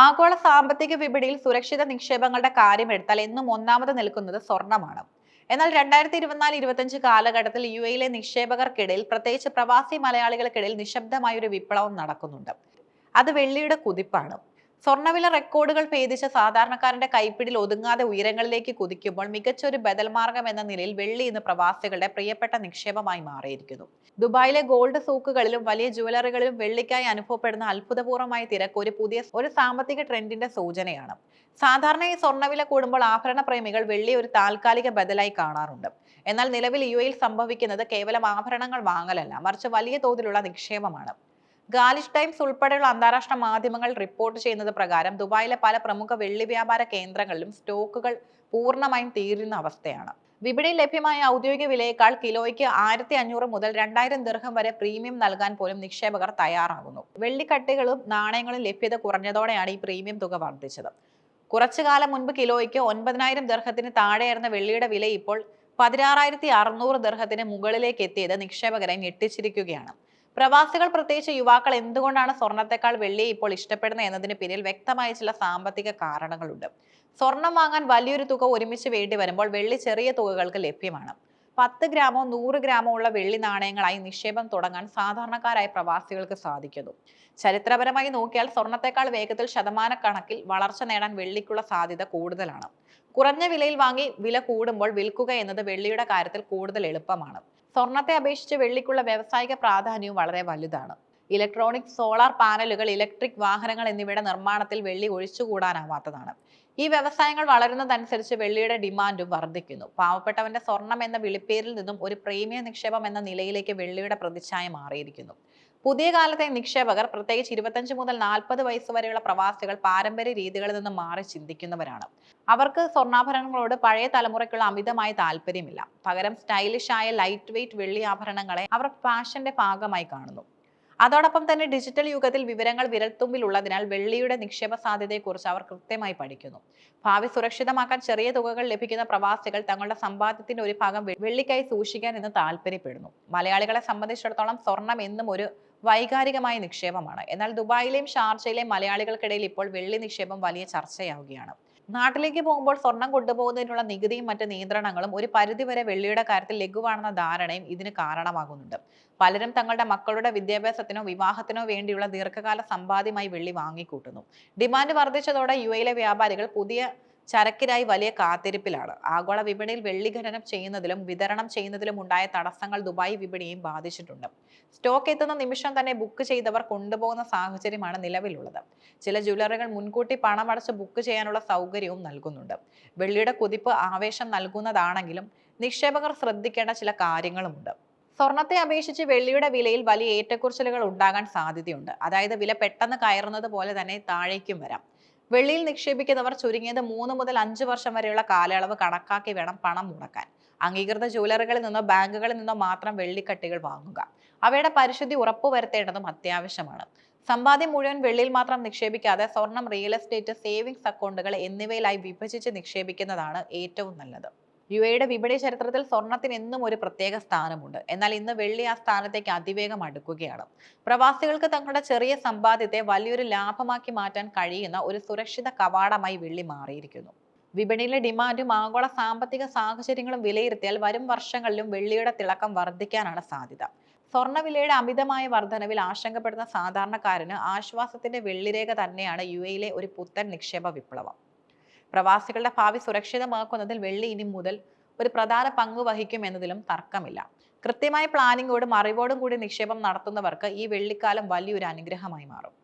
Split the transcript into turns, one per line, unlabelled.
ആഗോള സാമ്പത്തിക വിപണിയിൽ സുരക്ഷിത നിക്ഷേപങ്ങളുടെ കാര്യം എടുത്താൽ എന്നും ഒന്നാമത് നിൽക്കുന്നത് സ്വർണമാണ്. എന്നാൽ രണ്ടായിരത്തി ഇരുപത്തിനാല് ഇരുപത്തഞ്ച് കാലഘട്ടത്തിൽ യു എയിലെ നിക്ഷേപകർക്കിടയിൽ പ്രത്യേകിച്ച് പ്രവാസി മലയാളികൾക്കിടയിൽ നിശബ്ദമായ ഒരു വിപ്ലവം നടക്കുന്നുണ്ട്. അത് വെള്ളിയുടെ കുതിപ്പാണ്. സ്വർണവില റെക്കോർഡുകൾ ഭേദിച്ച സാധാരണക്കാരന്റെ കൈപ്പിടിയിൽ ഒതുങ്ങാതെ ഉയരങ്ങളിലേക്ക് കുതിക്കുമ്പോൾ മികച്ചൊരു ബദൽ മാർഗം എന്ന നിലയിൽ വെള്ളി ഇന്ന് പ്രവാസികളുടെ പ്രിയപ്പെട്ട നിക്ഷേപമായി മാറിയിരിക്കുന്നു. ദുബായിലെ ഗോൾഡ് സൂക്കുകളിലും വലിയ ജുവലറികളിലും വെള്ളിക്കായി അനുഭവപ്പെടുന്ന അത്ഭുതപൂർവമായ തിരക്ക് ഒരു പുതിയ ഒരു സാമ്പത്തിക ട്രെൻഡിന്റെ സൂചനയാണ്. സാധാരണ ഈ സ്വർണവില കൂടുമ്പോൾ ആഭരണ പ്രേമികൾ വെള്ളി ഒരു താൽക്കാലിക ബദലായി കാണാറുണ്ട്. എന്നാൽ നിലവിൽ യു എയിൽ സംഭവിക്കുന്നത് കേവലം ആഭരണങ്ങൾ വാങ്ങലല്ല മറിച്ച് വലിയ തോതിലുള്ള നിക്ഷേപമാണ്. ഗാലിഷ് ടൈംസ് ഉൾപ്പെടെയുള്ള അന്താരാഷ്ട്ര മാധ്യമങ്ങൾ റിപ്പോർട്ട് ചെയ്യുന്നത് പ്രകാരം ദുബായിലെ പല പ്രമുഖ വെള്ളി വ്യാപാര കേന്ദ്രങ്ങളിലും സ്റ്റോക്കുകൾ പൂർണമായും തീരുന്ന അവസ്ഥയാണ്. വിപണിയിൽ ലഭ്യമായ ഔദ്യോഗിക വിലയേക്കാൾ കിലോയ്ക്ക് ആയിരത്തി അഞ്ഞൂറ് മുതൽ രണ്ടായിരം ദീർഘം വരെ പ്രീമിയം നൽകാൻ പോലും നിക്ഷേപകർ തയ്യാറാകുന്നു. വെള്ളിക്കട്ടികളും നാണയങ്ങളും ലഭ്യത കുറഞ്ഞതോടെയാണ് ഈ പ്രീമിയം തുക വർദ്ധിച്ചത്. കുറച്ചു കാലം മുൻപ് കിലോയ്ക്ക് ഒൻപതിനായിരം ദീർഘത്തിന് താഴെയായിരുന്ന വെള്ളിയുടെ വില ഇപ്പോൾ പതിനാറായിരത്തി അറുന്നൂറ് ദീർഘത്തിന് മുകളിലേക്ക് എത്തിയത് നിക്ഷേപകരെ ഞെട്ടിച്ചിരിക്കുകയാണ്. പ്രവാസികൾ പ്രത്യേകിച്ച് യുവാക്കൾ എന്തുകൊണ്ടാണ് സ്വർണത്തെക്കാൾ വെള്ളിയെ ഇപ്പോൾ ഇഷ്ടപ്പെടുന്നത് എന്നതിന് പിന്നിൽ വ്യക്തമായ ചില സാമ്പത്തിക കാരണങ്ങളുണ്ട്. സ്വർണം വാങ്ങാൻ വലിയൊരു തുക ഒരുമിച്ച് വേണ്ടി വരുമ്പോൾ വെള്ളി ചെറിയ തുകകൾക്ക് ലഭ്യമാണ്. പത്ത് ഗ്രാമോ നൂറ് ഗ്രാമോ ഉള്ള വെള്ളി നാണയങ്ങളായി നിക്ഷേപം തുടങ്ങാൻ സാധാരണക്കാരായ പ്രവാസികൾക്ക് സാധിക്കുന്നു. ചരിത്രപരമായി നോക്കിയാൽ സ്വർണത്തെക്കാൾ വേഗത്തിൽ ശതമാനക്കണക്കിൽ വളർച്ച നേടാൻ വെള്ളിക്കുള്ള സാധ്യത കൂടുതലാണ്. കുറഞ്ഞ വിലയിൽ വാങ്ങി വില കൂടുമ്പോൾ വിൽക്കുക എന്നത് വെള്ളിയുടെ കാര്യത്തിൽ കൂടുതൽ എളുപ്പമാണ്. സ്വർണത്തെ അപേക്ഷിച്ച് വെള്ളിക്കുള്ള വ്യാവസായിക പ്രാധാന്യവും വളരെ വലുതാണ്. ഇലക്ട്രോണിക് സോളാർ പാനലുകൾ ഇലക്ട്രിക് വാഹനങ്ങൾ എന്നിവയുടെ നിർമ്മാണത്തിൽ വെള്ളി ഒഴിച്ചുകൂടാനാവാത്തതാണ്. ഈ വ്യവസായങ്ങൾ വളരുന്നതനുസരിച്ച് വെള്ളിയുടെ ഡിമാൻഡും വർദ്ധിക്കുന്നു. പാവപ്പെട്ടവന്റെ സ്വർണം എന്ന വിളിപ്പേരിൽ നിന്നും ഒരു പ്രീമിയം നിക്ഷേപം എന്ന നിലയിലേക്ക് വെള്ളിയുടെ പ്രതിച്ഛായ മാറിയിരിക്കുന്നു. പുതിയ കാലത്തെ നിക്ഷേപകർ പ്രത്യേകിച്ച് ഇരുപത്തഞ്ച് മുതൽ നാൽപ്പത് വയസ്സ് വരെയുള്ള പ്രവാസികൾ പാരമ്പര്യ രീതികളിൽ നിന്ന് മാറി ചിന്തിക്കുന്നവരാണ്. അവർക്ക് സ്വർണാഭരണങ്ങളോട് പഴയ തലമുറയ്ക്കുള്ള അമിതമായ താല്പര്യമില്ല. പകരം സ്റ്റൈലിഷായ ലൈറ്റ് വെയിറ്റ് വെള്ളി ആഭരണങ്ങളെ അവർ ഫാഷന്റെ ഭാഗമായി കാണുന്നു. അതോടൊപ്പം തന്നെ ഡിജിറ്റൽ യുഗത്തിൽ വിവരങ്ങൾ വിരൽത്തുമ്പിൽ ഉള്ളതിനാൽ വെള്ളിയുടെ നിക്ഷേപ സാധ്യതയെക്കുറിച്ച് അവർ കൃത്യമായി പഠിക്കുന്നു. ഭാവി സുരക്ഷിതമാക്കാൻ ചെറിയ തുകകൾ ലഭിക്കുന്ന പ്രവാസികൾ തങ്ങളുടെ സമ്പാദ്യത്തിന്റെ ഒരു ഭാഗം വെള്ളിക്കായി സൂക്ഷിക്കാൻ എന്ന് താല്പര്യപ്പെടുന്നു. മലയാളികളെ സംബന്ധിച്ചിടത്തോളം സ്വർണം എന്നും ഒരു വൈകാരികമായ നിക്ഷേപമാണ്. എന്നാൽ ദുബായിലെയും ഷാർജയിലെയും മലയാളികൾക്കിടയിൽ ഇപ്പോൾ വെള്ളി നിക്ഷേപം വലിയ ചർച്ചയാവുകയാണ്. നാട്ടിലേക്ക് പോകുമ്പോൾ സ്വർണം കൊണ്ടുപോകുന്നതിനുള്ള നികുതിയും മറ്റ് നിയന്ത്രണങ്ങളും ഒരു പരിധിവരെ വെള്ളിയുടെ കാര്യത്തിൽ ലഘുവാണെന്ന ധാരണയും ഇതിന് കാരണമാകുന്നുണ്ട്. പലരും തങ്ങളുടെ മക്കളുടെ വിദ്യാഭ്യാസത്തിനോ വിവാഹത്തിനോ വേണ്ടിയുള്ള ദീർഘകാല സമ്പാദ്യമായി വെള്ളി വാങ്ങിക്കൂട്ടുന്നു. ഡിമാൻഡ് വർദ്ധിച്ചതോടെ യു എയിലെ വ്യാപാരികൾ പുതിയ ചരക്കിനായി വലിയ കാത്തിരിപ്പിലാണ്. ആഗോള വിപണിയിൽ വെള്ളി ഖനനം ചെയ്യുന്നതിലും വിതരണം ചെയ്യുന്നതിലും ഉണ്ടായ തടസ്സങ്ങൾ ദുബായ് വിപണിയെയും ബാധിച്ചിട്ടുണ്ട്. സ്റ്റോക്ക് എത്തുന്ന നിമിഷം തന്നെ ബുക്ക് ചെയ്തവർ കൊണ്ടുപോകുന്ന സാഹചര്യമാണ് നിലവിലുള്ളത്. ചില ജ്വല്ലറികൾ മുൻകൂട്ടി പണമടച്ച് ബുക്ക് ചെയ്യാനുള്ള സൗകര്യവും നൽകുന്നുണ്ട്. വെള്ളിയുടെ കുതിപ്പ് ആവേശം നൽകുന്നതാണെങ്കിലും നിക്ഷേപകർ ശ്രദ്ധിക്കേണ്ട ചില കാര്യങ്ങളുമുണ്ട്. സ്വർണത്തെ അപേക്ഷിച്ച് വെള്ളിയുടെ വിലയിൽ വലിയ ഏറ്റക്കുറച്ചിലുകൾ ഉണ്ടാകാൻ സാധ്യതയുണ്ട്. അതായത് വില പെട്ടെന്ന് കയറുന്നത് പോലെ തന്നെ താഴേക്കും വരാം. വെള്ളിയിൽ നിക്ഷേപിക്കുന്നവർ ചുരുങ്ങിയത് മൂന്ന് മുതൽ അഞ്ച് വർഷം വരെയുള്ള കാലയളവ് കണക്കാക്കി വേണം പണം മുടക്കാൻ. അംഗീകൃത ജ്വല്ലറികളിൽ നിന്നോ ബാങ്കുകളിൽ നിന്നോ മാത്രം വെള്ളിക്കട്ടികൾ വാങ്ങുക. അവയുടെ പരിശുദ്ധി ഉറപ്പുവരുത്തേണ്ടതും അത്യാവശ്യമാണ്. സമ്പാദ്യം മുഴുവൻ വെള്ളിയിൽ മാത്രം നിക്ഷേപിക്കാതെ സ്വർണം റിയൽ എസ്റ്റേറ്റ് സേവിങ്സ് അക്കൗണ്ടുകൾ എന്നിവയിലായി വിഭജിച്ച് നിക്ഷേപിക്കുന്നതാണ് ഏറ്റവും നല്ലത്. യു എയുടെ വിപണി ചരിത്രത്തിൽ സ്വർണത്തിന് എന്നും ഒരു പ്രത്യേക സ്ഥാനമുണ്ട്. എന്നാൽ ഇന്ന് വെള്ളി ആ സ്ഥാനത്തേക്ക് അതിവേഗം അടുക്കുകയാണ്. പ്രവാസികൾക്ക് തങ്ങളുടെ ചെറിയ സമ്പാദ്യത്തെ വലിയൊരു ലാഭമാക്കി മാറ്റാൻ കഴിയുന്ന ഒരു സുരക്ഷിത കവാടമായി വെള്ളി മാറിയിരിക്കുന്നു. വിപണിയിലെ ഡിമാൻഡും ആഗോള സാമ്പത്തിക സാഹചര്യങ്ങളും വിലയിരുത്തിയാൽ വരും വർഷങ്ങളിലും വെള്ളിയുടെ തിളക്കം വർദ്ധിക്കാനാണ് സാധ്യത. സ്വർണവിലയുടെ അമിതമായ വർധനവിൽ ആശങ്കപ്പെടുന്ന സാധാരണക്കാരന് ആശ്വാസത്തിന്റെ വെള്ളിരേഖ തന്നെയാണ് യു എയിലെ ഒരു പുത്തൻ നിക്ഷേപ വിപ്ലവം. പ്രവാസികളുടെ ഭാവി സുരക്ഷിതമാക്കുന്നതിൽ വെള്ളി ഇനി മുതൽ ഒരു പ്രധാന പങ്ക് വഹിക്കും എന്നതിലും തർക്കമില്ല. കൃത്യമായ പ്ലാനിങ്ങോടും അറിവോടും കൂടി നിക്ഷേപം നടത്തുന്നവർക്ക് ഈ വെള്ളിക്കാലം വലിയൊരു അനുഗ്രഹമായി മാറും.